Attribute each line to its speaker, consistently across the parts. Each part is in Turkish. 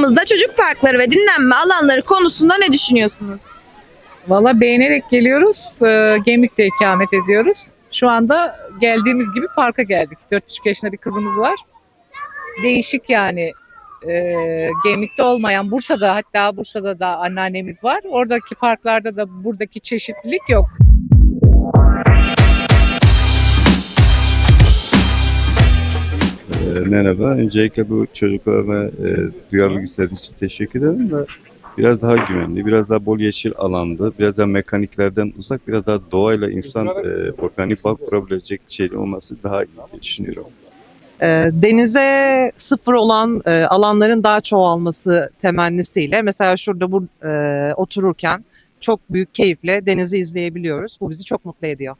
Speaker 1: Yalova'mızda çocuk parkları ve dinlenme alanları konusunda ne düşünüyorsunuz?
Speaker 2: Valla beğenerek geliyoruz. Ee, Gemlik'te ikamet ediyoruz. Şu anda geldiğimiz gibi parka geldik. 4,5 yaşında bir kızımız var. Değişik yani. Ee, Gemlik'te olmayan Bursa'da hatta Bursa'da da anneannemiz var. Oradaki parklarda da buradaki çeşitlilik yok.
Speaker 3: Merhaba. Öncelikle bu çocuklarına e, duyarlılık gösterdiği için teşekkür ederim ve biraz daha güvenli, biraz daha bol yeşil alandı, biraz daha mekaniklerden uzak, biraz daha doğayla insan e, organik bağ kurabilecek şey olması daha iyi diye düşünüyorum.
Speaker 4: e, denize sıfır olan e, alanların daha çoğalması temennisiyle mesela şurada bu e, otururken çok büyük keyifle denizi izleyebiliyoruz. Bu bizi çok mutlu ediyor.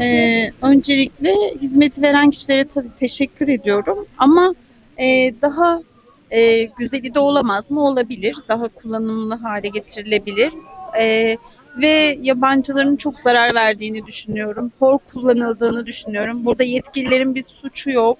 Speaker 5: Ee, öncelikle hizmeti veren kişilere tabii teşekkür ediyorum ama e, daha e, güzeli de olamaz mı? Olabilir. Daha kullanımlı hale getirilebilir. E, ve yabancıların çok zarar verdiğini düşünüyorum. Hor kullanıldığını düşünüyorum. Burada yetkililerin bir suçu yok.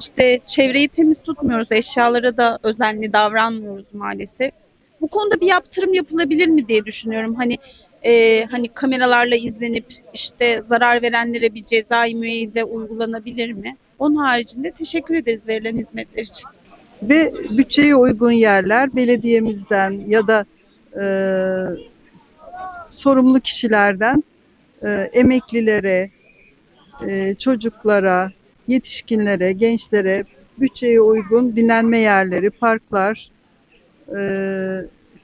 Speaker 5: İşte çevreyi temiz tutmuyoruz. Eşyalara da özenli davranmıyoruz maalesef. Bu konuda bir yaptırım yapılabilir mi diye düşünüyorum. Hani e, hani kameralarla izlenip işte zarar verenlere bir cezai müeyyide uygulanabilir mi? Onun haricinde teşekkür ederiz verilen hizmetler için.
Speaker 6: ve bütçeye uygun yerler belediyemizden ya da e, sorumlu kişilerden e, emeklilere, e, çocuklara, yetişkinlere, gençlere bütçeye uygun dinlenme yerleri, parklar, e,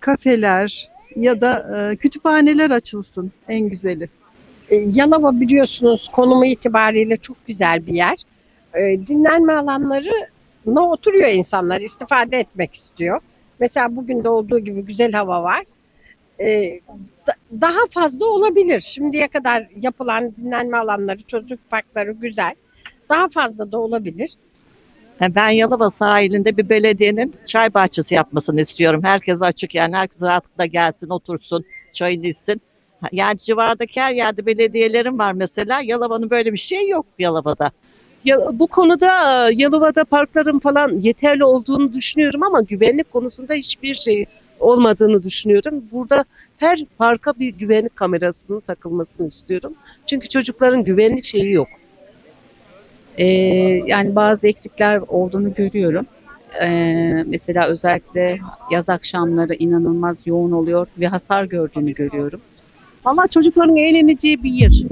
Speaker 6: kafeler ya da e, kütüphaneler açılsın en güzeli.
Speaker 7: E, Yalova biliyorsunuz konumu itibariyle çok güzel bir yer. E, Dinlenme alanlarına oturuyor insanlar, istifade etmek istiyor. Mesela bugün de olduğu gibi güzel hava var. E, da- Daha fazla olabilir. Şimdiye kadar yapılan dinlenme alanları, çocuk parkları güzel. Daha fazla da olabilir.
Speaker 8: Ben Yalova sahilinde bir belediyenin çay bahçesi yapmasını istiyorum. Herkes açık yani herkes rahatlıkla gelsin otursun çayını içsin. Yani civardaki her yerde belediyelerin var mesela. Yalova'nın böyle bir şey yok Yalova'da.
Speaker 9: Ya, bu konuda e, Yalova'da parkların falan yeterli olduğunu düşünüyorum ama güvenlik konusunda hiçbir şey olmadığını düşünüyorum. Burada her parka bir güvenlik kamerasının takılmasını istiyorum. Çünkü çocukların güvenlik şeyi yok.
Speaker 10: Ee, yani bazı eksikler olduğunu görüyorum. Ee, mesela özellikle yaz akşamları inanılmaz yoğun oluyor ve hasar gördüğünü görüyorum.
Speaker 9: Valla çocukların eğleneceği bir yer.